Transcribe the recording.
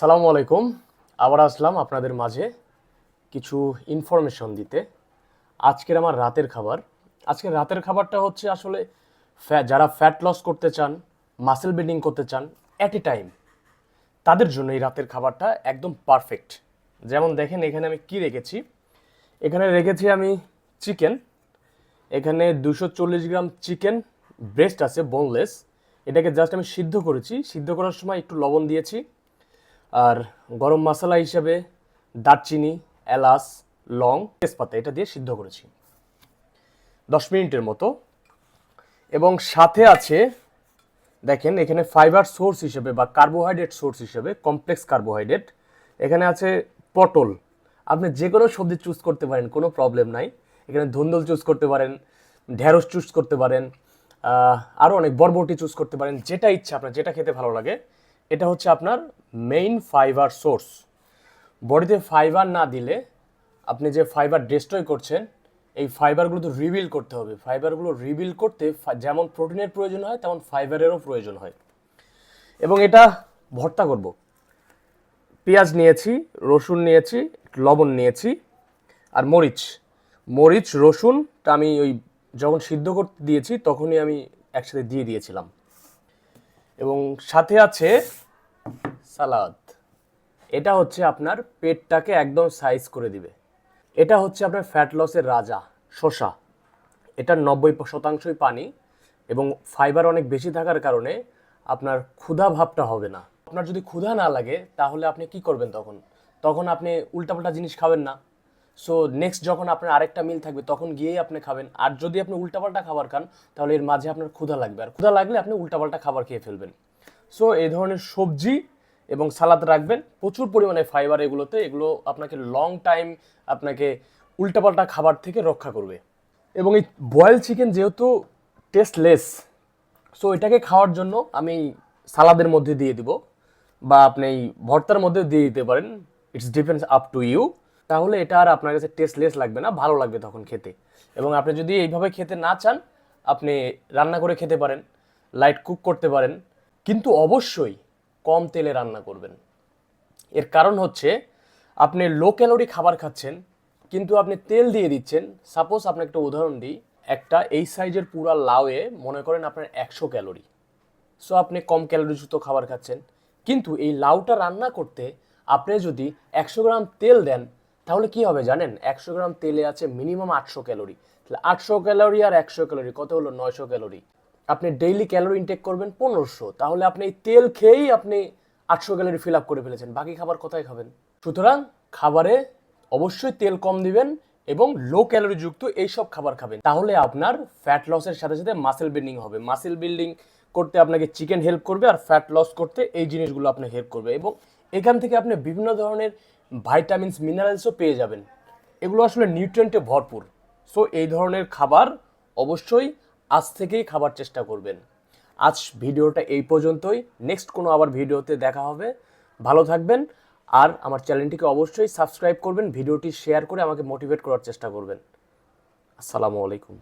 সালামু আলাইকুম। আবার আসলাম আপনাদের মাঝে কিছু ইনফরমেশন দিতে। আজকের আমার রাতের খাবার। আজকের রাতের খাবারটা হচ্ছে আসলে যারা ফ্যাট লস করতে চান মাসেল বিল্ডিং করতে চান অ্যাট এ টাইম তাদের জন্য এই রাতের খাবারটা একদম পারফেক্ট যেমন দেখেন, এখানে আমি কি রেখেছি? এখানে রেখেছি আমি চিকেন এখানে দুশো চল্লিশ গ্রাম চিকেন ব্রেস্ট আছে বোনলেস এটাকে জাস্ট আমি সিদ্ধ করেছি। সিদ্ধ করার সময় একটু লবণ দিয়েছি। আর গরম মশলা হিসাবে দারচিনি, এলাচ, লং, তেজপাতা এটা দিয়ে সিদ্ধ করেছি। দশ মিনিটের মতো। এবং সাথে আছে, দেখেন এখানে ফাইবার সোর্স হিসেবে বা কার্বোহাইড্রেট সোর্স হিসেবে কমপ্লেক্স কার্বোহাইড্রেট এখানে আছে পটল। আপনি যে কোনো সবজি চুজ করতে পারেন, কোনো প্রবলেম নাই। এখানে ধুন্দল চুজ করতে পারেন, ঢেঁড়স চুজ করতে পারেন আরও অনেক বরবটি চুজ করতে পারেন, যেটা ইচ্ছা আপনার, যেটা খেতে ভালো লাগে। এটা হচ্ছে আপনার মেইন ফাইবার সোর্স বডিতে ফাইবার না দিলে আপনি যে ফাইবার ডিস্ট্রয় করছেন, এই ফাইবারগুলো তো রিবিল করতে হবে। ফাইবারগুলো রিবিল করতে যেমন প্রোটিনের প্রয়োজন হয়, তেমন ফাইবারেরও প্রয়োজন হয়। এবং এটা ভর্তা করব। পেঁয়াজ নিয়েছি, রসুন নিয়েছি, লবণ নিয়েছি আর মরিচ। মরিচ, রসুনটা আমি ওই যখন সিদ্ধ করতে দিয়েছি, তখনই আমি একসাথে দিয়ে দিয়েছিলাম। এবং সাথে আছে সালাদ। এটা হচ্ছে আপনার পেটটাকে একদম সাইজ করে দিবে। এটা হচ্ছে আপনার ফ্যাট লসের রাজা, শসা। এটার নব্বই শতাংশই পানি এবং ফাইবার অনেক বেশি থাকার কারণে আপনার ক্ষুধা ভাবটা হবে না। আপনার যদি ক্ষুধা না লাগে, তাহলে আপনি কি করবেন তখন? তখন আপনি উল্টাপাল্টা জিনিস খাবেন না। সো নেক্সট যখন আপনার আরেকটা মিল থাকবে, তখন গিয়েই আপনি খাবেন। আর যদি আপনি উল্টাপাল্টা খাবার খান, তাহলে এর মাঝে আপনার ক্ষুধা লাগবে। আর ক্ষুধা লাগলে আপনি উল্টাপাল্টা খাবার খেয়ে ফেলবেন। সো এই ধরনের সবজি এবং সালাদ রাখবেন। প্রচুর পরিমাণে ফাইবার এগুলোতে। এগুলো আপনাকে লং টাইম আপনাকে উল্টাপাল্টা খাবার থেকে রক্ষা করবে। এবং এই বয়েল চিকেন যেহেতু টেস্টলেস সো এটাকে খাওয়ার জন্য আমি সালাদের মধ্যে দিয়ে দিব। বা আপনি ভর্তার মধ্যে দিয়ে দিতে পারেন। It's depends up to you তাহলে এটা আর আপনার কাছে টেস্টলেস লাগবে না, ভালো লাগবে তখন খেতে। এবং আপনি যদি এইভাবে খেতে না চান, আপনি রান্না করে খেতে পারেন লাইট কুক করতে পারেন, কিন্তু অবশ্যই কম তেলে রান্না করবেন। এর কারণ হচ্ছে, আপনি লো ক্যালোরি খাবার খাচ্ছেন, কিন্তু আপনি তেল দিয়ে দিচ্ছেন। সাপোজ আপনাকে একটা উদাহরণ দিই, একটা এই সাইজের পুরা লাউয়ে মনে করেন আপনার একশো ক্যালোরি সো আপনি কম ক্যালোরিযুক্ত খাবার খাচ্ছেন। কিন্তু এই লাউটা রান্না করতে আপনি যদি একশো গ্রাম তেল দেন তাহলে কি হবে জানেন? একশো গ্রাম তেলে আছে মিনিমাম আটশো ক্যালোরি। তাহলে আটশো ক্যালোরি আর একশো ক্যালোরি, কত হলো? নয়শো ক্যালোরি। আপনি ডেইলি ক্যালোরি ইনটেক করবেন পনেরোশো। তাহলে আপনি এই তেল খেয়েই আপনি আটশো ক্যালোরি ফিল আপ করে ফেলেছেন। বাকি খাবার কোথায় খাবেন? সুতরাং খাবারে অবশ্যই তেল কম দিবেন এবং লো ক্যালোরি যুক্ত এইসব খাবার খাবেন। তাহলে আপনার ফ্যাট লসের সাথে সাথে মাসেল বিল্ডিং হবে। মাসেল বিল্ডিং করতে আপনাকে চিকেন হেল্প করবে আর ফ্যাট লস করতে এই জিনিসগুলো আপনাকে হেল্প করবে। এবং এখান থেকে আপনি বিভিন্ন ধরনের ভাইটামিনস মিনারেলসও পেয়ে যাবেন। এগুলো আসলে নিউট্রিয়েন্টে ভরপুর। সো এই ধরনের খাবার অবশ্যই আজ থেকেই খাবার চেষ্টা করবেন। আজ ভিডিওটা এই পর্যন্তই। নেক্সট কোনো আবার ভিডিওতে দেখা হবে। ভালো থাকবেন। আর আমার চ্যানেলটিকে অবশ্যই সাবস্ক্রাইব করবেন। ভিডিওটি শেয়ার করে আমাকে মোটিভেট করার চেষ্টা করবেন। আসসালামু আলাইকুম।